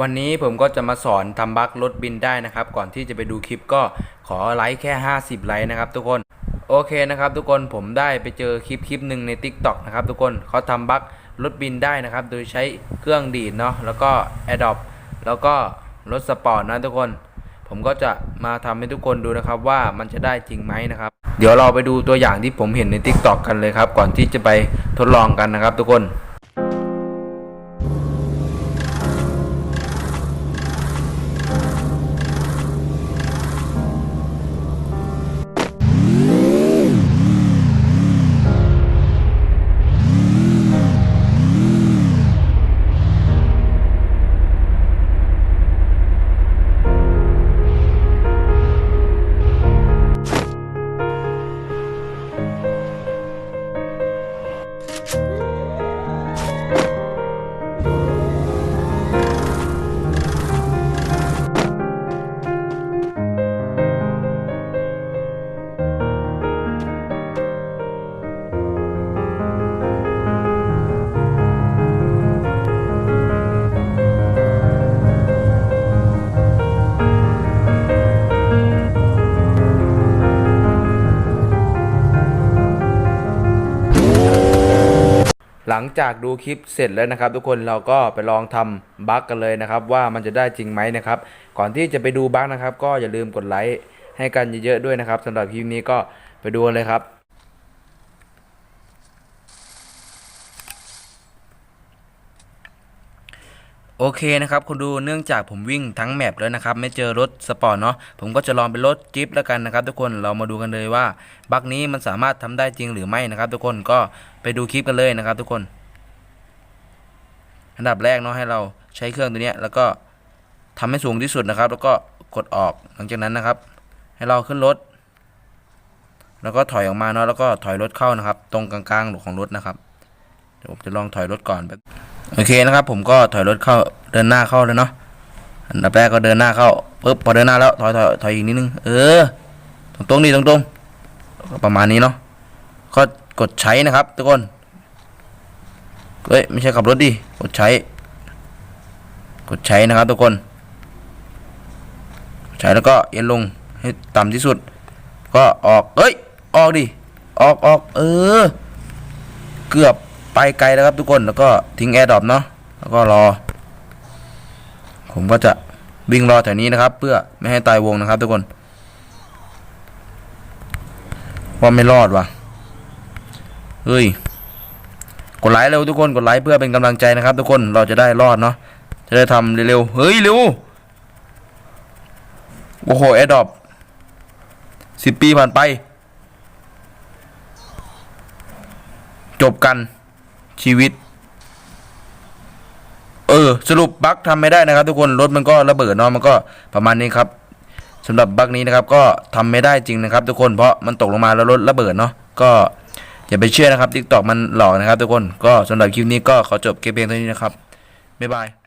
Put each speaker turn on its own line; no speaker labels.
วันนี้ผมก็จะมาสอนทำบั๊กรถบินได้นะครับ ก่อนที่จะไปดูคลิปก็ขอไลค์แค่ 50 ไลค์นะครับทุกคน โอเคนะครับทุกคนผมได้ไปเจอคลิปคลิปหนึ่งใน Tik t o อกนะครับทุกคนเขาทำบั๊กรถบินได้นะครับ โดยใช้เครื่องดีดเนาะแล้วก็ Adopt แล้วก็รถสปอร์ตนะทุกคน ผมก็จะมาทำให้ทุกคนดูนะครับว่ามันจะได้จริงไหมนะครับ เดี๋ยวเราไปดูตัวอย่างที่ผมเห็นใน Tik t o อกกันเลยครับ ก่อนที่จะไปทดลองกันนะครับทุกคน หลังจากดูคลิปเสร็จแล้วนะครับ ทุกคนเราก็ไปลองทำบั๊กกันเลยนะครับ ว่ามันจะได้จริงไหมนะครับ ก่อนที่จะไปดูบั๊กนะครับ ก็อย่าลืมกดไลค์ให้กันเยอะๆด้วยนะครับสำหรับคลิปนี้ก็ไปดูกันเลยครับ โอเคนะครับคุณดูเนื่องจากผมวิ่งทั้งแมปแล้วนะครับ ไม่เจอรถสปอร์ตเนาะผมก็จะลองเป็นรถจิ๊ปแล้วกันนะครับ ทุกคนเรามาดูกันเลยว่าบั๊กนี้มันสามารถทำได้จริงหรือไม่นะครับ ทุกคนก็ไปดูคลิปกันเลยนะครับ ทุกคน อันดับแรกเนาะให้เราใช้เครื่องตัวเนี้ยแล้วก็ทำให้สูงที่สุดนะครับ แล้วก็กดออกหลังจากนั้นนะครับ ให้เราขึ้นรถ แล้วก็ถอยออกมาเนาะแล้วก็ถอยรถเข้านะครับ ตรงกลางๆของรถนะครับเดี๋ยวผมจะลองถอยรถก่อนแบบ โอเคนะครับ ผมก็ถอยรถเข้าเดินหน้าเข้าเลยเนาะอันดับแรกก็เดินหน้าเข้าปึ๊บพอเดินหน้าแล้วถอยถอยถอยอีกนิดนึงเออตรงตรงๆนี่ตรงตรงๆประมาณนี้เนาะก็กดใช้นะครับ ทุกคนเฮ้ยไม่ใช่ขับรถดิกดใช้ กดใช้นะครับ ทุกคน ใช้แล้วก็เอ็นลงให้ต่ำที่สุด ก็ออกเอ้ยออกดิออกออกเออ เกือบ ไปไกลแล้วครับทุกคนแล้วก็ทิ้งแอร์ดรอปเนาะแล้วก็รอ ผมก็จะวิ่งรอแถวนี้นะครับ เพื่อไม่ให้ตายวงนะครับ ทุกคน ว่าไม่รอดว่ะเฮ้ยกดไลค์เร็วทุกคนกดไลค์เพื่อเป็นกำลังใจนะครับ ทุกคนเราจะได้รอดเนาะจะได้ทำเร็วๆเฮ้ยเร็วโอ้โหแอร์ดรอปสิบปีผ่านไป จบกัน ชีวิต เออ สรุปบั๊กทำไม่ได้นะครับ ทุกคนรถมันก็ระเบิดเนาะมันก็ประมาณนี้ครับสำหรับบั๊กนี้นะครับ ก็ทำไม่ได้จริงนะครับ ทุกคนเพราะมันตกลงมาแล้วรถระเบิดเนาะก็อย่าไปเชื่อนะครับทิกตอกมันหลอกนะครับ ทุกคนก็สำหรับคลิปนี้ก็ขอจบเกมเพียงเท่านี้นะครับบ๊ายบาย